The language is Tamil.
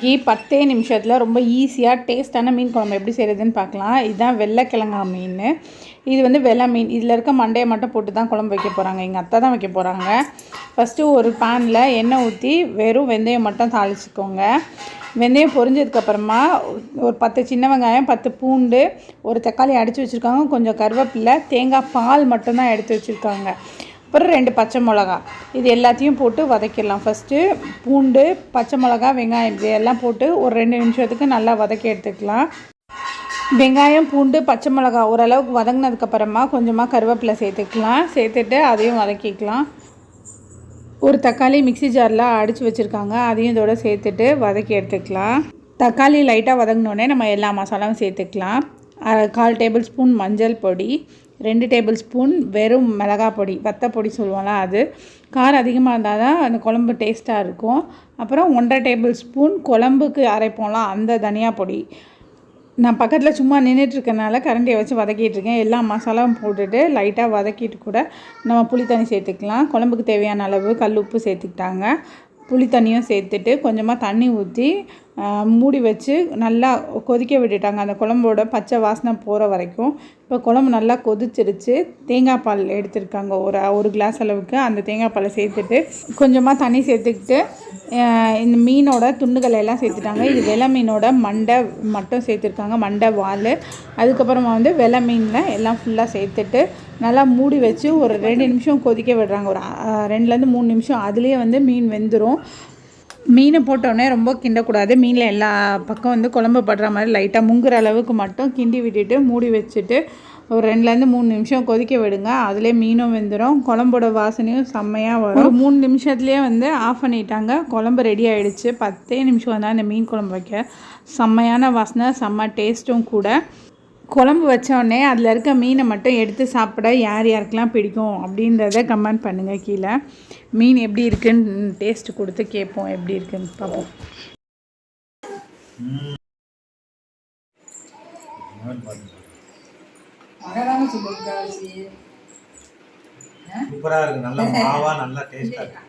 கீ பத்தே நிமிஷத்தில் ரொம்ப ஈஸியாக டேஸ்ட்டான மீன் குழம்பு எப்படி செய்கிறதுன்னு பார்க்கலாம். இதுதான் வெள்ளைக்கிழங்கா மீன். இது வந்து வெள்ளை மீன். இதில் இருக்க மண்டையை மட்டும் போட்டு தான் குழம்பு வைக்க போகிறாங்க எங்கள் அத்தை தான் வைக்க போகிறாங்க ஃபஸ்ட்டு ஒரு பேனில் எண்ணெய் ஊற்றி வெறும் வெந்தயம் மட்டும் தாளிச்சுக்கோங்க. வெந்தயம் பொரிஞ்சதுக்கப்புறமா ஒரு பத்து சின்ன வெங்காயம் பத்து பூண்டு ஒரு தக்காளி அடித்து வச்சுருக்காங்க. கொஞ்சம் கருவேப்பிலை தேங்காய் பால் மட்டும்தான் எடுத்து வச்சுருக்காங்க. அப்புறம் ரெண்டு பச்சை மிளகா. இது எல்லாத்தையும் போட்டு வதக்கிடலாம். ஃபஸ்ட்டு பூண்டு பச்சை மிளகா வெங்காயம் இது எல்லாம் போட்டு ஒரு ரெண்டு நிமிஷத்துக்கு நல்லா வதக்கி எடுத்துக்கலாம். வெங்காயம் பூண்டு பச்சை மிளகா ஓரளவுக்கு வதங்கினதுக்கப்புறமா கொஞ்சமாக கருவேப்பிலை சேர்த்துக்கலாம். சேர்த்துட்டு அதையும் வதக்கிக்கலாம். ஒரு தக்காளி மிக்ஸி ஜாரில் அடித்து வச்சுருக்காங்க. அதையும் இதோட சேர்த்துட்டு வதக்கி எடுத்துக்கலாம். தக்காளி லைட்டாக வதங்கினோடனே நம்ம எல்லா மசாலாவும் சேர்த்துக்கலாம். கால் டேபிள் ஸ்பூன் மஞ்சள் பொடி ரெண்டு டேபிள் ஸ்பூன் வெறும் மிளகாய் பொடி வத்தப்பொடி சொல்லுவோம்ல அது. காரம் அதிகமாக இருந்தால் தான் அந்த குழம்பு டேஸ்ட்டாக இருக்கும். அப்புறம் ஒன்றரை டேபிள் ஸ்பூன் குழம்புக்கு அரைப்போம்லாம் அந்த தனியா பொடி. நான் பக்கத்தில் சும்மா நின்றுட்டுருக்கனால கரண்டியை வச்சு வதக்கிட்டுருக்கேன் எல்லா மசாலாவும் போட்டுட்டு லைட்டாக வதக்கிட்டு கூட நம்ம புளி தண்ணி சேர்த்துக்கலாம். குழம்புக்கு தேவையான அளவு கல் உப்பு சேர்த்துக்கிட்டாங்க. புளி தண்ணியும் சேர்த்துட்டு கொஞ்சமாக தண்ணி ஊற்றி மூடி வச்சு நல்லா கொதிக்க விட்டுட்டாங்க. அந்த குழம்போட பச்சை வாசனை போகிற வரைக்கும். இப்போ குழம்பு நல்லா கொதிச்சிருச்சு. தேங்காய் பால் எடுத்திருக்காங்க. ஒரு ஒரு கிளாஸ் அளவுக்கு அந்த தேங்காய் பாலை சேர்த்துட்டு கொஞ்சமாக தண்ணி சேர்த்துக்கிட்டு இந்த மீனோட துண்டுகளை எல்லாம் சேர்த்துட்டாங்க. இது வெலை மீனோட மண்டை மட்டும் சேர்த்துருக்காங்க. மண்டை வால். அதுக்கப்புறமா வந்து வெலை மீனில் எல்லாம் ஃபுல்லாக சேர்த்துட்டு நல்லா மூடி வச்சு ஒரு ரெண்டு நிமிஷம் கொதிக்க விடுறாங்க. ஒரு ரெண்டுலேருந்து மூணு நிமிஷம். அதுலேயே வந்து மீன் வெந்துடும் மீனை போட்டோடனே ரொம்ப கிண்டக்கூடாது. மீனில் எல்லா பக்கம் வந்து குழம்பு படுற மாதிரி லைட்டாக முங்குற அளவுக்கு மட்டும் கிண்டி விட்டுட்டு மூடி வச்சுட்டு ஒரு ரெண்டுலேருந்து மூணு நிமிஷம் கொதிக்க விடுங்க. அதிலே மீனும் வெந்துடும் குழம்போட வாசனையும் செம்மையாக வரும். ஒரு மூணு நிமிஷத்துலேயே வந்து ஆஃப் பண்ணிட்டாங்க. குழம்பு ரெடி ஆகிடுச்சு பத்தே நிமிஷம் வந்தால் அந்த மீன் குழம்பு வைக்க. செம்மையான வாசனை செம்ம டேஸ்ட்டும் கூட. குழம்பு வச்சோடனே அதில் இருக்க மீனை மட்டும் எடுத்து சாப்பிட யார் யாருக்கெல்லாம் பிடிக்கும் அப்படின்றத கமெண்ட் பண்ணுங்கள் கீழே. மீன் எப்படி இருக்குன்னு டேஸ்ட் கொடுத்து கேட்போம். எப்படி இருக்குன்னு பார்ப்போம். சூப்பரா இருக்கு. நல்ல மாவா நல்லா டேஸ்டா இருக்கு.